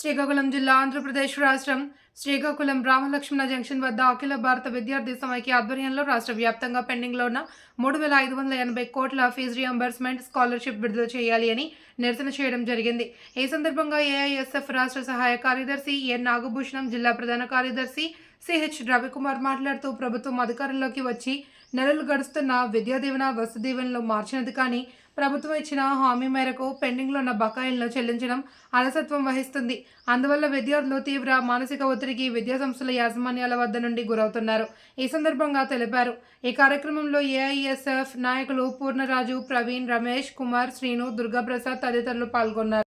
శ్రీకాకుళం జిల్లా ఆంధ్రప్రదేశ్ రాష్ట్రం శ్రీకాకుళం రామలక్ష్మణ జంక్షన్ వద్ద అఖిల భారత విద్యార్థి సమైక్య ఆధ్వర్యంలో రాష్ట్ర వ్యాప్తంగా పెండింగ్లో ఉన్న మూడు వేల ఐదు వందల ఎనభై కోట్ల ఫీజు రియంబర్స్మెంట్ స్కాలర్షిప్ విడుదల చేయాలి అని నిరసన చేయడం జరిగింది. ఈ సందర్భంగా ఏఐఎస్ఎఫ్ రాష్ట్ర సహాయ కార్యదర్శి ఎన్ నాగభూషణం జిల్లా ప్రధాన కార్యదర్శి సిహెచ్ రవికుమార్ మాట్లాడుతూ ప్రభుత్వం అధికారంలోకి వచ్చి నెలలు గడుస్తున్న విద్యా దీవెన వసతి దీవెనలు మార్చినది కానీ ప్రభుత్వం ఇచ్చిన హామీ మేరకు పెండింగ్లో ఉన్న బకాయిలను చెల్లించడం అలసత్వం వహిస్తుంది. అందువల్ల విద్యార్థులు తీవ్ర మానసిక ఒత్తిడికి విద్యాసంస్థల యాజమాన్యాల వద్ద నుండి గురవుతున్నారు. ఈ సందర్భంగా తెలిపారు. ఈ కార్యక్రమంలో ఏఐఎస్ఎఫ్ నాయకులు పూర్ణరాజు ప్రవీణ్ రమేష్ కుమార్ శ్రీను దుర్గాప్రసాద్ తదితరులు పాల్గొన్నారు.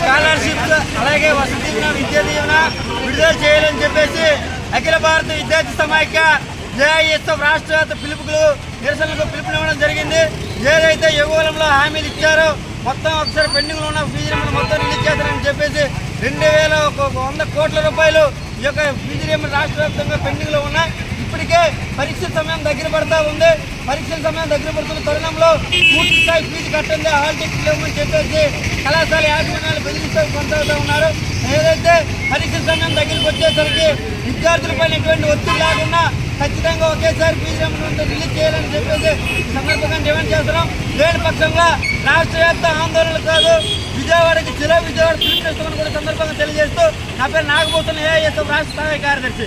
స్కాలర్షిప్ అలాగే వసతి విద్యా దీవెన విడుదల చేయాలని చెప్పేసి అఖిల భారత విద్యార్థి సమాఖ్య జేఐఎస్ఎఫ్ రాష్ట్ర వ్యాప్త పిలుపులు నిరసనలకు పిలుపునివ్వడం జరిగింది. ఏదైతే యువకులంలో హామీలు ఇచ్చారో మొత్తం ఒకసారి పెండింగ్లో ఉన్న ఫీజు మొత్తం రిలీజ్ చేస్తారని చెప్పేసి రెండు వేల ఒక వంద కోట్ల రూపాయలు ఈ యొక్క ఫీజు రాష్ట్ర వ్యాప్తంగా పెండింగ్లో ఉన్న ఇప్పటికే పరీక్షల సమయం దగ్గర పడతా ఉంది. పరీక్షల సమయం దగ్గర పడుతున్న తరుణంలో పూర్తి స్థాయి ఫీజు కట్టండి హాల్ టికెట్ లేవని చెప్పేసి కళాశాల యాజమాన్యాలు బెదిరిస్తూ కొనసాగుతూ ఉన్నారు. ఏదైతే పరీక్షల సమయం దగ్గరికి వచ్చేసరికి విద్యార్థులపైన ఎటువంటి ఒత్తిడి లేకుండా ఖచ్చితంగా ఒకేసారి ఫీజు రిలీజ్ చేయాలని చెప్పేసి సందర్భంగా డిమాండ్ చేస్తున్నాం. లేని పక్షంగా రాష్ట్ర వ్యాప్త ఆందోళనలు కాదు విజయవాడకి జిల్లా విజయవాడ పిలుపునిస్తామని కూడా సందర్భంగా తెలియజేస్తూ నా పేరు నాగభూషణ్ ఏఐఎస్ రాష్ట్ర సహాయ కార్యదర్శి.